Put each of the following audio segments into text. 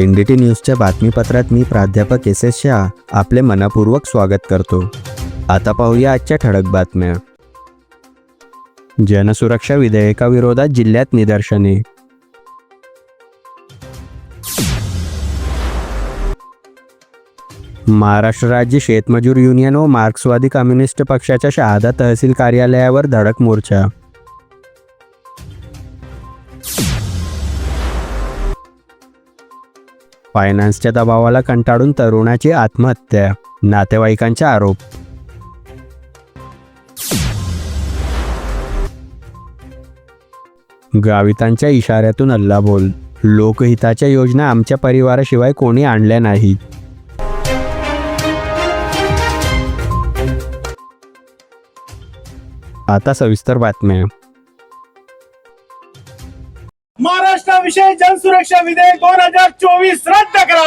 N D T न्यूजच्या बातमीपत्रात मी प्राध्यापक S S Shah आपले मनापूर्वक स्वागत करतो. आता पाहूया आजच्या ठळक बातम्या. जनसुरक्षा विधेयकाविरोधात जिल्ह्यात निदर्शने. महाराष्ट्र राज्य शेतमजूर युनियन व मार्क्सवादी कम्युनिस्ट पक्षाच्या शहादा तहसील कार्यालयावर धडक मोर्चा. फायनान्सच्या दबावाला कंटाळून तरुणाची आत्महत्या नातेवाईकांचा आरोप. गावितांच्या इशाऱ्यातून अल्लाबोल लोकहिताच्या योजना आमच्या परिवाराशिवाय कोणी आणल्या नाहीत आता सविस्तर बातम्या. महाराष्ट्राविषयी जनसुरक्षा विधेयक दोन हजार चोवीस रद्द करा.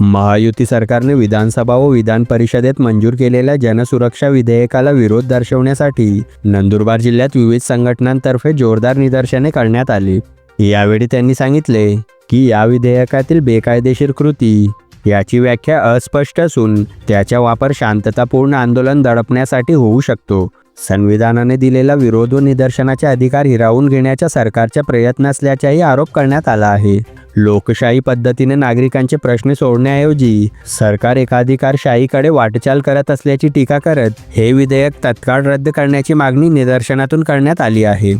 महायुती सरकारने विधानसभा व विधान परिषदेत मंजूर केलेल्या जनसुरक्षा विधेयकाला विरोध दर्शवण्यासाठी नंदुरबार जिल्ह्यात विविध संघटनांतर्फे जोरदार निदर्शने करण्यात आली. यावेळी त्यांनी सांगितले की या विधेयकातील बेकायदेशीर कृती याची व्याख्या अस्पष्ट असून त्याचा वापर शांततापूर्ण आंदोलन दडपण्यासाठी होऊ शकतो. संविधानाने दिलेला विरोध व निदर्शनाचे अधिकार हिरावून घेण्याच्या सरकारच्या प्रयत्न असल्याचाही आरोप करण्यात आला आहे. लोकशाही पद्धतीने नागरिकांचे प्रश्न सोडण्याऐवजी सरकार एकाधिकारशाहीकडे वाटचाल करत असल्याची टीका करत हे विधेयक तत्काळ रद्द करण्याची मागणी निदर्शनातून करण्यात आली आहे.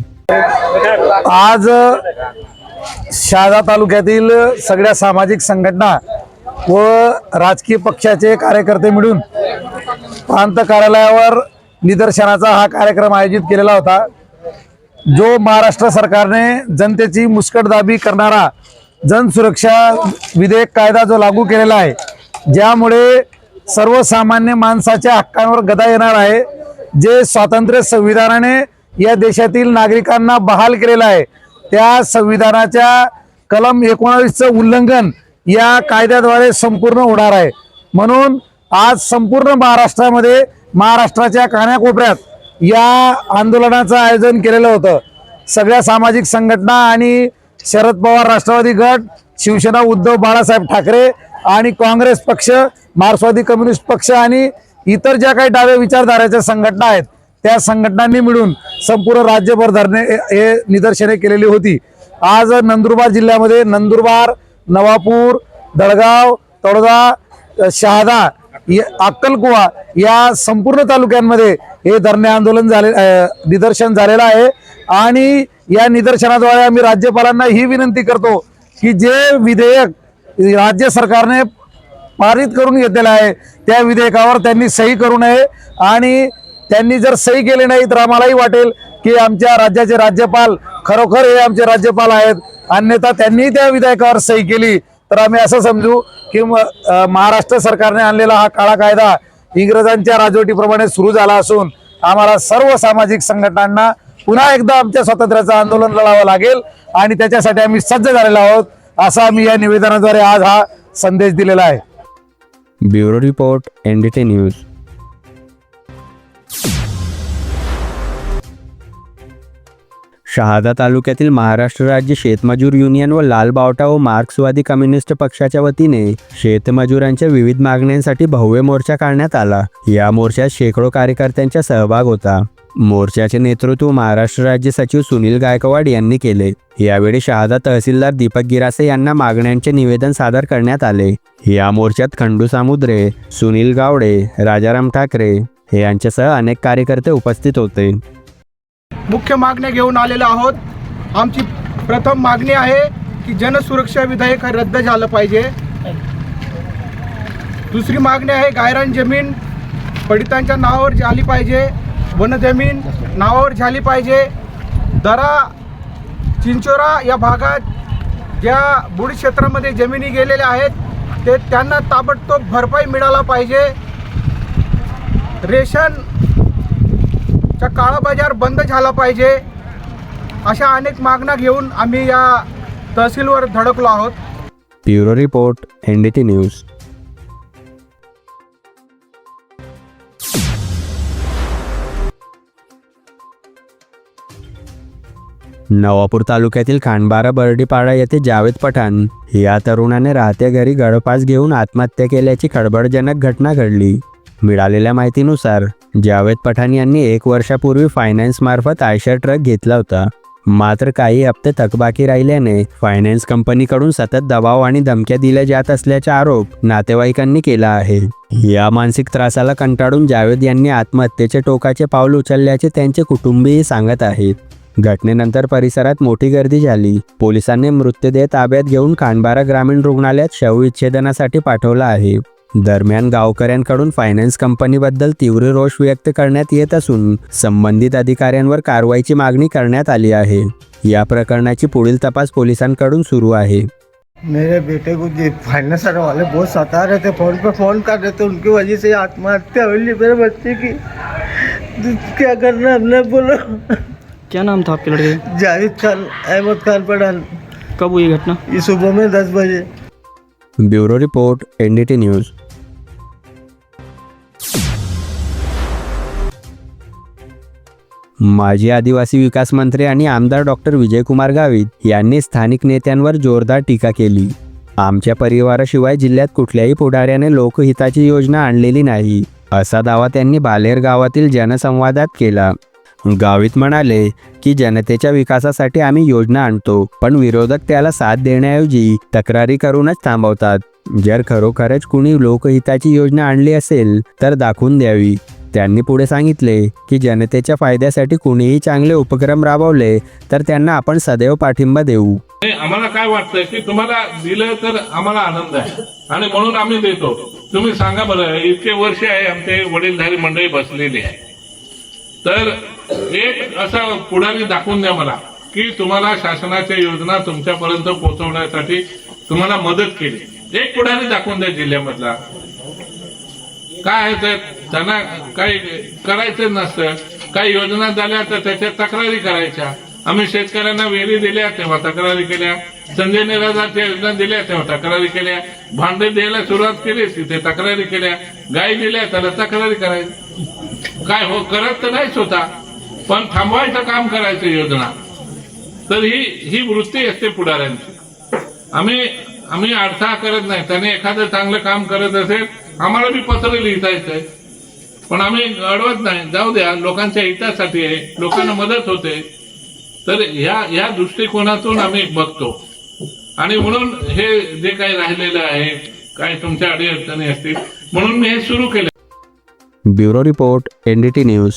आज शहादा तालुक्यातील सगळ्या सामाजिक संघटना व राजकीय पक्षाचे कार्यकर्ते मिळून प्रांत कार्यालयावर निदर्शनाचा हा कार्यक्रम आयोजित केलेला होता. जो महाराष्ट्र सरकारने जनतेची मुस्कटदाबी करणारा जनसुरक्षा विधेयक कायदा जो लागू केलेला आहे ज्यामुळे सर्वसामान्य माणसाच्या हक्कांवर गदा येणार आहे जे स्वातंत्र्य संविधानाने या देशातील नागरिकांना बहाल केलेलं आहे त्या संविधानाच्या कलम एकोणावीसचं उल्लंघन या कायद्याद्वारे संपूर्ण होणार आहे. म्हणून आज संपूर्ण महाराष्ट्रामध्ये महाराष्ट्राच्या कानाकोपऱ्यात या आंदोलनाचं आयोजन केलेलं होतं. सगळ्या सामाजिक संघटना आणि शरद पवार राष्ट्रवादी गट शिवसेना उद्धव बाळासाहेब ठाकरे आणि काँग्रेस पक्ष मार्क्सवादी कम्युनिस्ट पक्ष आणि इतर ज्या काही डाव्या विचारधाराच्या संघटना आहेत त्या संघटनांनी मिळून संपूर्ण राज्यभर धरणे हे निदर्शने केलेली होती. आज नंदुरबार जिल्ह्यामध्ये नंदुरबार नवापूर दळगाव तळोदा शहादा अक्कलकुवा या संपूर्ण तालुक्यांमध्ये हे धरणे आंदोलन झाले निदर्शन झालेलं आहे. आणि या निदर्शनाद्वारे आम्ही राज्यपालांना ही विनंती करतो की जे विधेयक राज्य सरकारने पारित करून घेतलेलं आहे त्या विधेयकावर त्यांनी सही करू नये. आणि त्यांनी जर सही केली नाही तर आम्हालाही वाटेल की आमच्या राज्याचे राज्यपाल खरोखर हे आमचे राज्यपाल आहेत. अन्यथा त्यांनी त्या विधेयकावर सही केली. तर आम्ही असं समजू की महाराष्ट्र सरकारने आणलेला हा काळा कायदा इंग्रजांच्या राजवटीप्रमाणे सुरू झाला असून आम्हाला सर्व सामाजिक संघटनांना पुन्हा एकदा आमच्या स्वातंत्र्याचं आंदोलन लढावं लागेल आणि त्याच्यासाठी आम्ही सज्ज झालेलो आहोत असा आम्ही या निवेदनाद्वारे आज हा संदेश दिलेला आहे. Bureau report NDT news. Shahada तालुक्यातील महाराष्ट्र राज्य शेतमजूर युनियन व लाल बावटा व मार्क्सवादी कम्युनिस्ट पक्षाच्या वतीने शेतमजुरांच्या विविध मागण्यांसाठी भव्य मोर्चा काढण्यात आला. या मोर्चात शेकडो कार्यकर्त्यांचा सहभाग होता. मोर्चाचे नेतृत्व महाराष्ट्र राज्य सचिव सुनील गायकवाड यांनी केले. यावेळी शहादा तहसीलदार दीपक गिरासे यांना मागण्यांचे निवेदन सादर करण्यात आले. या मोर्चात खंडू सामुद्रे सुनील गावडे राजाराम ठाकरे यांच्यासह अनेक कार्यकर्ते उपस्थित होते. मुख्य मागण्या घेऊन आलेलो आहोत. आमची प्रथम मागणी आहे की जनसुरक्षा विधेयक हे रद्द झालं पाहिजे. दुसरी मागणी आहे गायरान जमीन पडितांच्या नावावर झाली पाहिजे. वनजमीन नावावर झाली पाहिजे. दरा चिंचोरा या भागात ज्या बुडी क्षेत्रामध्ये जमिनी गेलेल्या आहेत ते त्यांना ताबडतोब भरपाई मिळाला पाहिजे. रेशन तर काळा बाजार बंद झाला पाहिजे अशा अनेक मागण्या घेऊन आम्ही या तहसीलवर धडकलो आहोत. Bureau report N news. Navapur तालुक्यातील खांडबारा बर्डीपाडा येथे जावेद पठाण या तरुणाने राहत्या घरी गळफास घेऊन आत्महत्या केल्याची खळबळजनक घटना घडली. मिळालेल्या माहितीनुसार जावेद पठाण यांनी एक वर्षापूर्वी फायनान्स मार्फत आयशर ट्रक घेतला होता. मात्र काही हप्ते थकबाकी राहिल्याने फायनान्स कंपनीकडून सतत दबाव आणि धमक्या दिल्या जात असल्याचा आरोप नातेवाईकांनी केला आहे. या मानसिक त्रासाला कंटाळून जावेद यांनी आत्महत्येचे टोकाचे पाऊल उचलल्याचे त्यांचे कुटुंबीय सांगत आहेत. घटनेनंतर परिसरात मोठी गर्दी झाली. पोलिसांनी मृतदेह ताब्यात घेऊन खांडबारा ग्रामीण रुग्णालयात शवविच्छेदनासाठी पाठवला आहे. दरम्यान गावकऱ्यांकडून फायनान्स कंपनीबद्दल तीव्र रोष व्यक्त करण्यात येत असून संबंधित अधिकाऱ्यांवर कारवाईची मागणी करण्यात आली आहे. या प्रकरणाची पुढील तपास पोलिसांकडून सुरू आहे. मेरे बेटे को ये फाइनेंस वाले बहुत सता रहे थे फोन पे फोन कर रहे थे उनकी वजह से आत्महत्या हुई मेरे बच्चे की। क्या करना हमने बोलो। क्या नाम था आपके लड़के? जावेद खान अहमद खान पठान। कब हुई घटना? ये सुबह में दस बजे। Bureau report NDT news. माजी आदिवासी विकास मंत्री आणि आमदार डॉक्टर विजयकुमार गावित यांनी स्थानिक नेत्यांवर जोरदार टीका केली. आमच्या परिवाराशिवाय जिल्ह्यात कुठल्याही पुढाऱ्याने लोकहिताची योजना आणलेली नाही असा दावा त्यांनी बालेर गावातील जनसंवादात केला. गावित म्हणाले की जनतेच्या विकासासाठी आम्ही योजना आणतो पण विरोधक त्याला साथ देण्याऐवजी तक्रारी करूनच थांबवतात. जर खरोखरच कुणी लोकहिताची योजना आणली असेल तर दाखवून द्यावी. त्यांनी पुढे सांगितले की जनतेच्या फायद्यासाठी कुणीही चांगले उपक्रम राबवले तर त्यांना आपण सदैव पाठिंबा देऊ. आम्हाला काय वाटतंय की तुम्हाला दिलं तर आम्हाला आनंद आहे. आणि म्हणून आम्ही देतो. तुम्ही सांगा बरं इतके वर्ष आहे आमचे वडीलधारी मंडळी बसलेली आहे. तर एक असा पुढारी दाखवून द्या मला की तुम्हाला शासनाच्या योजना तुमच्यापर्यंत पोहोचवण्यासाठी तुम्हाला मदत केली. एक पुढारी दाखवून द्या जिल्ह्यामधला. काय आहे त्यांना काही करायचं नसतं. काही योजना झाल्या तर त्याच्या तक्रारी करायच्या. आम्ही शेतकऱ्यांना वेली दिल्या तेव्हा तक्रारी केल्या. संजय निराधारच्या योजना दिल्या तेव्हा तक्रारी केल्या. भांडे द्यायला सुरुवात केली तिथे तक्रारी केल्या. गाई दिल्या त्याला तक्रारी करायची. काय हो करत तर नाहीच होता. पण थांबवायचं काम करायचं योजना. तर ही ही वृत्ती असते पुढाऱ्यांची. आम्ही आम्ही अडथळा करत नाही. त्याने एखादं चांगलं काम करत असेल आम्हाला बी पत्र लिहिता येतंय. पण आम्ही अडवत नाही. जाऊ द्या लोकांच्या हितासाठी आहे. लोकांना मदत होते. तर ह्या ह्या दृष्टिकोनातून आम्ही बघतो. आणि म्हणून हे जे काही राहिलेलं आहे काय तुमच्या अडीअडचणी असतील म्हणून मी हे सुरू केलं. Bureau report NDT news.